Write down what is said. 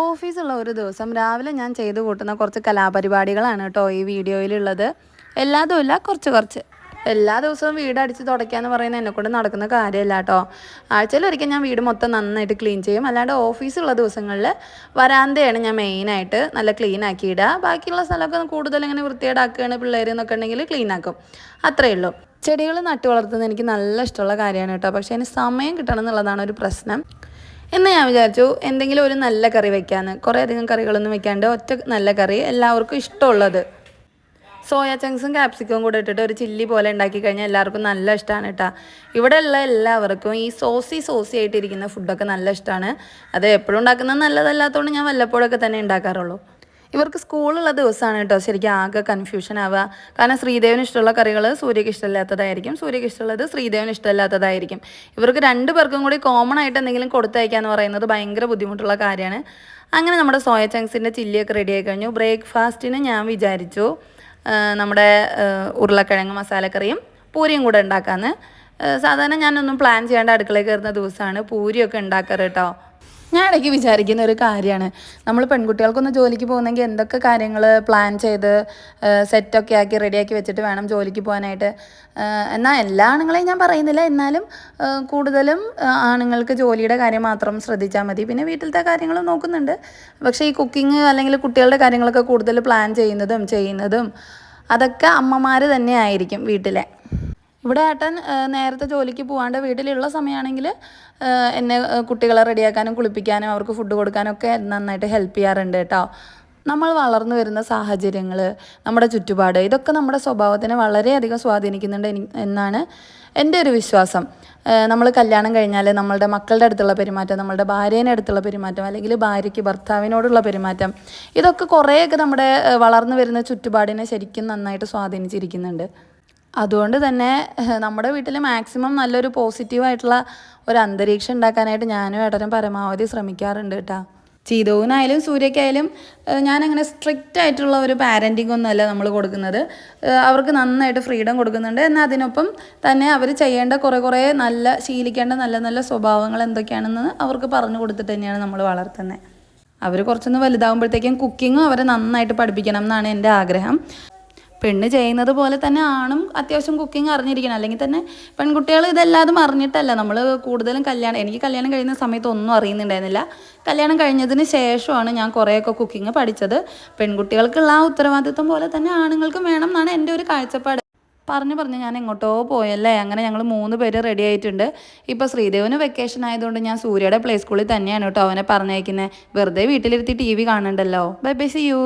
ഓഫീസുള്ള ഒരു ദിവസം രാവിലെ ഞാൻ ചെയ്തു കൂട്ടുന്ന കുറച്ച് കലാപരിപാടികളാണ് കേട്ടോ ഈ വീഡിയോയിലുള്ളത്. എല്ലാതും ഇല്ല കുറച്ച് കുറച്ച്. എല്ലാ ദിവസവും വീട് അടിച്ച് തുടയ്ക്കാന്ന് പറയുന്നത് എന്നെക്കൊണ്ട് നടക്കുന്ന കാര്യമല്ല കേട്ടോ. ആഴ്ചയിൽ ഞാൻ വീട് മൊത്തം നന്നായിട്ട് ക്ലീൻ ചെയ്യും. അല്ലാണ്ട് ഓഫീസുള്ള ദിവസങ്ങളിൽ വരാന്തയാണ് ഞാൻ മെയിനായിട്ട് നല്ല ക്ലീൻ ആക്കി ഇടുക ബാക്കിയുള്ള സ്ഥലമൊക്കെ കൂടുതൽ ഇങ്ങനെ വൃത്തിയേടാക്കുകയാണ് പിള്ളേർ എന്നൊക്കെ ഉണ്ടെങ്കിൽ ക്ലീൻ ആക്കും. അത്രയേ ഉള്ളൂ. ചെടികൾ നട്ടു വളർത്തുന്നത് എനിക്ക് നല്ല ഇഷ്ടമുള്ള കാര്യമാണ് കേട്ടോ. പക്ഷേ അതിന് സമയം കിട്ടണം എന്നുള്ളതാണ് ഒരു പ്രശ്നം. എന്ന് ഞാൻ വിചാരിച്ചു. എന്തെങ്കിലും ഒരു നല്ല കറി വെക്കാന്ന്. കുറേ അധികം കറികളൊന്നും വെക്കാണ്ട് ഒറ്റ നല്ല കറി എല്ലാവർക്കും ഇഷ്ടമുള്ളത്. സോയ ചങ്ക്സും ക്യാപ്സിക്കവും കൂടെ ഇട്ടിട്ട് ഒരു ചില്ലി പോലെ ഉണ്ടാക്കി കഴിഞ്ഞാൽ എല്ലാവർക്കും നല്ല ഇഷ്ടമാണ് കേട്ടോ ഇവിടെ ഉള്ള എല്ലാവർക്കും ഈ സോസി സോസി ആയിട്ടിരിക്കുന്ന ഫുഡൊക്കെ നല്ല ഇഷ്ടമാണ് അത് എപ്പോഴും ഉണ്ടാക്കുന്നത് നല്ലതല്ലാത്തതുകൊണ്ട് ഞാൻ വല്ലപ്പോഴൊക്കെ തന്നെ ഉണ്ടാക്കാറുള്ളൂ. ഇവർക്ക് സ്കൂളുള്ള ദിവസമാണ് കേട്ടോ. ശരിക്കും ആകെ കൺഫ്യൂഷൻ ആവുക. കാരണം ശ്രീദേവിന് ഇഷ്ടമുള്ള കറികൾ സൂര്യക്ക് ഇഷ്ടമില്ലാത്തതായിരിക്കും. സൂര്യക്ക് ഇഷ്ടമുള്ളത് ശ്രീദേവിന് ഇഷ്ടമില്ലാത്തതായിരിക്കും. ഇവർക്ക് രണ്ട് പേർക്കും കൂടി കോമൺ ആയിട്ട് എന്തെങ്കിലും കൊടുത്തയക്കുക എന്ന് പറയുന്നത് ഭയങ്കര ബുദ്ധിമുട്ടുള്ള കാര്യമാണ്. അങ്ങനെ നമ്മുടെ സോയ ചങ്സിന്റെ ചില്ലിയൊക്കെ റെഡി ആയി കഴിഞ്ഞു. ബ്രേക്ക്ഫാസ്റ്റിന് ഞാൻ വിചാരിച്ചു നമ്മുടെ ഉരുളക്കിഴങ്ങ് മസാലക്കറിയും പൂരിയും കൂടെ ഉണ്ടാക്കാമെന്ന് സാധാരണ ഞാനൊന്നും പ്ലാൻ ചെയ്യാണ്ട് അടുക്കളയിൽ കയറുന്ന ദിവസമാണ് പൂരിയൊക്കെ ഉണ്ടാക്കാറ് കേട്ടോ. ഞാൻ ഇടയ്ക്ക് വിചാരിക്കുന്ന ഒരു കാര്യമാണ്. നമ്മൾ പെൺകുട്ടികൾക്കൊന്ന് ജോലിക്ക് പോകുന്നെങ്കിൽ എന്തൊക്കെ കാര്യങ്ങൾ പ്ലാൻ ചെയ്ത് സെറ്റൊക്കെ ആക്കി റെഡിയാക്കി വെച്ചിട്ട് വേണം ജോലിക്ക് പോകാനായിട്ട്. എന്നാൽ എല്ലാ ആണുങ്ങളെയും ഞാൻ പറയുന്നില്ല. എന്നാലും കൂടുതലും ആണുങ്ങൾക്ക് ജോലിയുടെ കാര്യം മാത്രം ശ്രദ്ധിച്ചാൽ മതി. പിന്നെ വീട്ടിലത്തെ കാര്യങ്ങളും നോക്കുന്നുണ്ട്. പക്ഷേ ഈ കുക്കിംഗ് അല്ലെങ്കിൽ കുട്ടികളുടെ കാര്യങ്ങളൊക്കെ കൂടുതൽ പ്ലാൻ ചെയ്യുന്നതും ചെയ്യുന്നതും അതൊക്കെ അമ്മമാർ തന്നെ ആയിരിക്കും വീട്ടിലെ. ഇവിടെ ഏട്ടൻ നേരത്തെ ജോലിക്ക് പോകാണ്ട് വീട്ടിലുള്ള സമയമാണെങ്കിൽ എന്നെ കുട്ടികളെ റെഡിയാക്കാനും കുളിപ്പിക്കാനും അവർക്ക് ഫുഡ് കൊടുക്കാനും ഒക്കെ നന്നായിട്ട് ഹെൽപ്പ് ചെയ്യാറുണ്ട് കേട്ടോ. നമ്മൾ വളർന്നു വരുന്ന സാഹചര്യങ്ങൾ നമ്മുടെ ചുറ്റുപാട് ഇതൊക്കെ നമ്മുടെ സ്വഭാവത്തിനെ വളരെയധികം സ്വാധീനിക്കുന്നുണ്ട് എനി- എന്നാണ് എന്റെ ഒരു വിശ്വാസം. നമ്മൾ കല്യാണം കഴിഞ്ഞാൽ നമ്മളുടെ മക്കളുടെ അടുത്തുള്ള പെരുമാറ്റം നമ്മളുടെ ഭാര്യേനെ അടുത്തുള്ള പെരുമാറ്റം അല്ലെങ്കിൽ ഭാര്യയ്ക്ക് ഭർത്താവിനോടുള്ള പെരുമാറ്റം ഇതൊക്കെ കുറേയൊക്കെ നമ്മുടെ വളർന്നു വരുന്ന ചുറ്റുപാടിനെ ശരിക്കും നന്നായിട്ട് സ്വാധീനിച്ചിരിക്കുന്നുണ്ട്. അതുകൊണ്ട് തന്നെ നമ്മുടെ വീട്ടിൽ മാക്സിമം നല്ലൊരു പോസിറ്റീവായിട്ടുള്ള ഒരു അന്തരീക്ഷം ഉണ്ടാക്കാനായിട്ട് ഞാനും ഏട്ടനും പരമാവധി ശ്രമിക്കാറുണ്ട് കേട്ടോ ചീതൂനായാലും സൂര്യക്കായാലും ഞാനങ്ങനെ സ്ട്രിക്റ്റ് ആയിട്ടുള്ള ഒരു പാരന്റിംഗ് ഒന്നുമല്ല നമ്മൾ കൊടുക്കുന്നത്. അവർക്ക് നന്നായിട്ട് ഫ്രീഡം കൊടുക്കുന്നുണ്ട്. എന്നാൽ അതിനൊപ്പം തന്നെ അവർ ചെയ്യേണ്ട കുറേ കുറേ നല്ല ശീലിക്കേണ്ട നല്ല നല്ല സ്വഭാവങ്ങൾ എന്തൊക്കെയാണെന്ന് അവർക്ക് പറഞ്ഞു കൊടുത്തിട്ട് തന്നെയാണ് നമ്മൾ വളർത്തുന്നത് അവർ കുറച്ചൊന്ന് വലുതാകുമ്പോഴത്തേക്കും കുക്കിങ്ങും അവരെ നന്നായിട്ട് പഠിപ്പിക്കണം എന്നാണ് എന്റെ ആഗ്രഹം. പെണ്ണ് ചെയ്യുന്നത് പോലെ തന്നെ ആണും അത്യാവശ്യം കുക്കിംഗ് അറിഞ്ഞിരിക്കണം. അല്ലെങ്കിൽ തന്നെ പെൺകുട്ടികൾ ഇതെല്ലാതും അറിഞ്ഞിട്ടല്ല. നമ്മൾ കൂടുതലും കല്യാണം എനിക്ക് കല്യാണം കഴിയുന്ന സമയത്ത് ഒന്നും അറിയുന്നുണ്ടായിരുന്നില്ല. കല്യാണം കഴിഞ്ഞതിന് ശേഷമാണ് ഞാൻ കുറേയൊക്കെ കുക്കിംഗ് പഠിച്ചത്. പെൺകുട്ടികൾക്കുള്ള ആ ഉത്തരവാദിത്വം പോലെ തന്നെ ആണുങ്ങൾക്കും വേണം എന്നാണ് എന്റെ ഒരു കാഴ്ചപ്പാട്. പറഞ്ഞു പറഞ്ഞു ഞാൻ എങ്ങോട്ടോ പോയല്ലേ? അങ്ങനെ ഞങ്ങൾ മൂന്ന് പേര് റെഡി ആയിട്ടുണ്ട്. ഇപ്പോൾ ശ്രീദേവന് വെക്കേഷൻ ആയതുകൊണ്ട് ഞാൻ സൂര്യയുടെ പ്ലേ സ്കൂളിൽ തന്നെയാണ് കേട്ടോ അവനെ പറഞ്ഞയക്കുന്നത് വെറുതെ വീട്ടിലിരുത്തി T V കാണണ്ടല്ലോ. Bye bye see you